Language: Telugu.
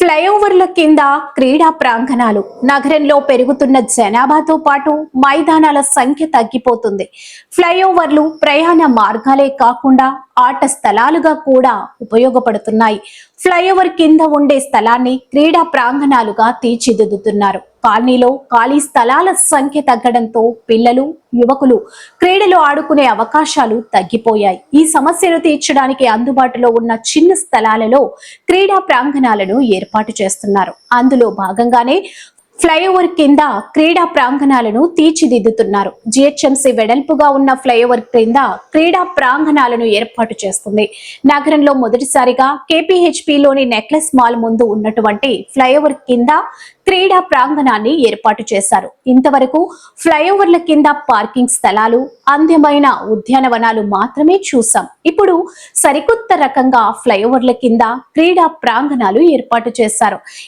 ఫ్లైఓవర్ల కింద క్రీడా ప్రాంగణాలు. నగరంలో పెరుగుతున్న జనాభాతో పాటు మైదానాల సంఖ్య తగ్గిపోతుంది. ఫ్లైఓవర్లు ప్రయాణ మార్గాలే కాకుండా ఆట స్థలాలుగా కూడా ఉపయోగపడుతున్నాయి. ఫ్లైఓవర్ కింద ఉండే స్థలాన్ని క్రీడా ప్రాంగణాలుగా తీర్చిదిద్దుతున్నారు. కాలనీలో ఖాళీ స్థలాల సంఖ్య తగ్గడంతో పిల్లలు యువకులు క్రీడలు ఆడుకునే అవకాశాలు తగ్గిపోయాయి. ఈ సమస్యను తీర్చడానికి అందుబాటులో ఉన్న చిన్న స్థలాలలో క్రీడా ప్రాంగణాలను ఏర్పాటు చేస్తున్నారు. అందులో భాగంగానే ఫ్లైఓవర్ కింద క్రీడా ప్రాంగణాలను తీర్చిదిద్దుతున్నారు. జిహెచ్ఎంసీ వెడల్పుగా ఉన్న ఫ్లైఓవర్ క్రింద క్రీడా ప్రాంగణాలను ఏర్పాటు చేస్తుంది. నగరంలో మొదటిసారిగా కేపీహెచ్పిలోని నెక్లెస్ మాల్ ముందు ఉన్నటువంటి ఫ్లైఓవర్ కింద క్రీడా ప్రాంగణాన్ని ఏర్పాటు చేశారు. ఇంతవరకు ఫ్లైఓవర్ల కింద పార్కింగ్ స్థలాలు అందమైన ఉద్యానవనాలు మాత్రమే చూసాం ఇప్పుడు సరికొత్త రకంగా ఫ్లైఓవర్ల కింద క్రీడా ప్రాంగణాలు ఏర్పాటు చేశారు.